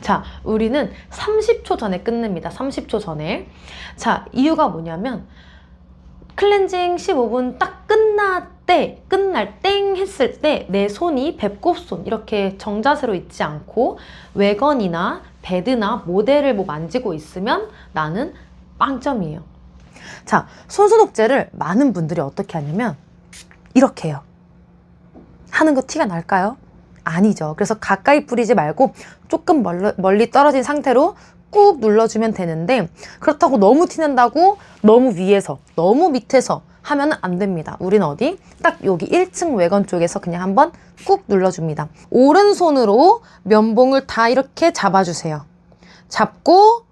자, 우리는 30초 전에 끝냅니다. 30초 전에. 자, 이유가 뭐냐면 클렌징 15분 딱 끝날 때, 끝날 땡 했을 때 내 손이 배꼽손 이렇게 정자세로 있지 않고 외건이나 베드나 모델을 뭐 만지고 있으면 나는 빵점이에요. 자, 손소독제를 많은 분들이 어떻게 하냐면 이렇게 해요. 하는 거 티가 날까요? 아니죠. 그래서 가까이 뿌리지 말고 조금 멀리, 떨어진 상태로 꾹 눌러주면 되는데 그렇다고 너무 티낸다고 너무 위에서 너무 밑에서 하면 안 됩니다. 우리는 어디? 딱 여기 1층 외건 쪽에서 그냥 한번 꾹 눌러줍니다. 오른손으로 면봉을 다 이렇게 잡아주세요. 잡고 솜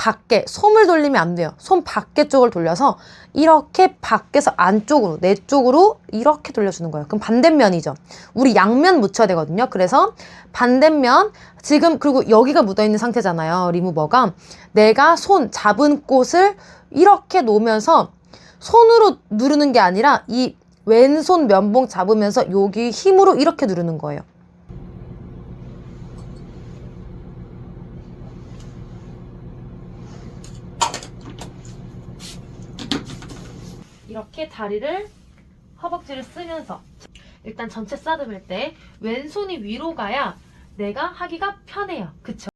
밖에, 솜을 돌리면 안 돼요. 솜 밖에 쪽을 돌려서 이렇게 밖에서 안쪽으로, 내 쪽으로 이렇게 돌려주는 거예요. 그럼 반대면이죠. 우리 양면 묻혀야 되거든요. 그래서 반대면, 지금, 그리고 여기가 묻어 있는 상태잖아요. 리무버가. 내가 손 잡은 곳을 이렇게 놓으면서 손으로 누르는 게 아니라 이 왼손 면봉 잡으면서 여기 힘으로 이렇게 누르는 거예요. 이렇게 다리를 허벅지를 쓰면서 일단 전체 싸듬을 때 왼손이 위로 가야 내가 하기가 편해요. 그쵸?